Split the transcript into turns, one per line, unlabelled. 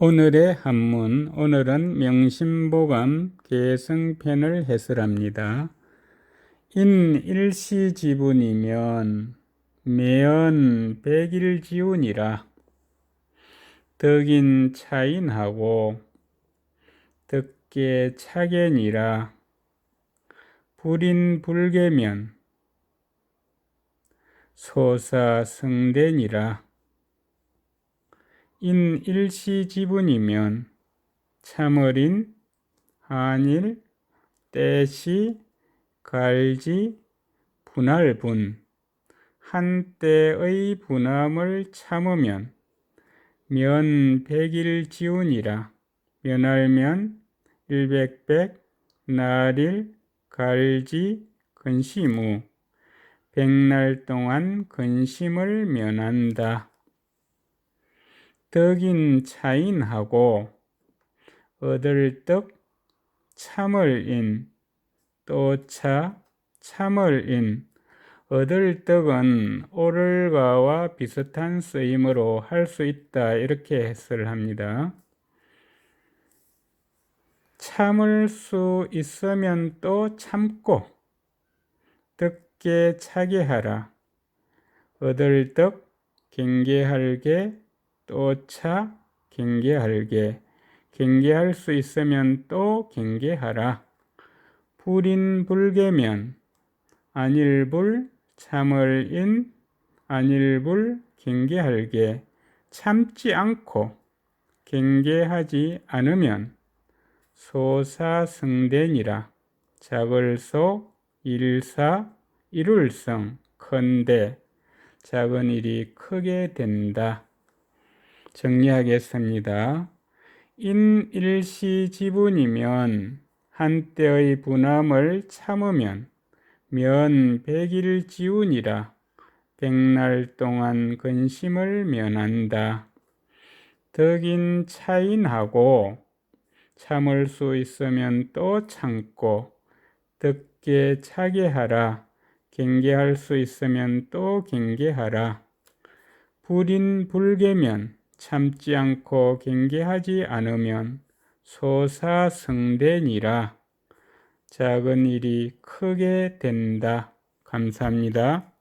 오늘의 한문, 오늘은 명심보감 개성편을 해설합니다. 인 일시지분이면 매연 백일지운이라. 덕인 차인하고 덕계 차견이라. 불인 불계면 소사 성대니라 인 일시 지분이면 참어린 한일 때시 갈지 분할분 한때의 분함을 참으면 면 백일 지운이라 면할면 일백백 날일 갈지 근심우 백날 동안 근심을 면한다. 덕인 차인하고 얻을 떡 참을 인 또차 참을 인 얻을 떡은 오를가와 비슷한 쓰임으로 할 수 있다 이렇게 해설을 합니다. 참을 수 있으면 또 참고 덕게 차게 하라 얻을 떡 경계할게 또차 경계할게 경계할 수 있으면 또 경계하라. 불인 불계면 안일불 참을 인 안일불 경계할게 참지 않고 경계하지 않으면 소사성대니라 작을소 일사 이룰성 큰데 작은 일이 크게 된다. 정리하겠습니다. 인일시 지분이면 한때의 분함을 참으면 면 백일 지운이라 백날 동안 근심을 면한다. 덕인 차인하고 참을 수 있으면 또 참고 덕게 차게 하라. 경계할 수 있으면 또 경계하라. 불인 불계면 참지 않고 경계하지 않으면 소사성대니라 작은 일이 크게 된다. 감사합니다.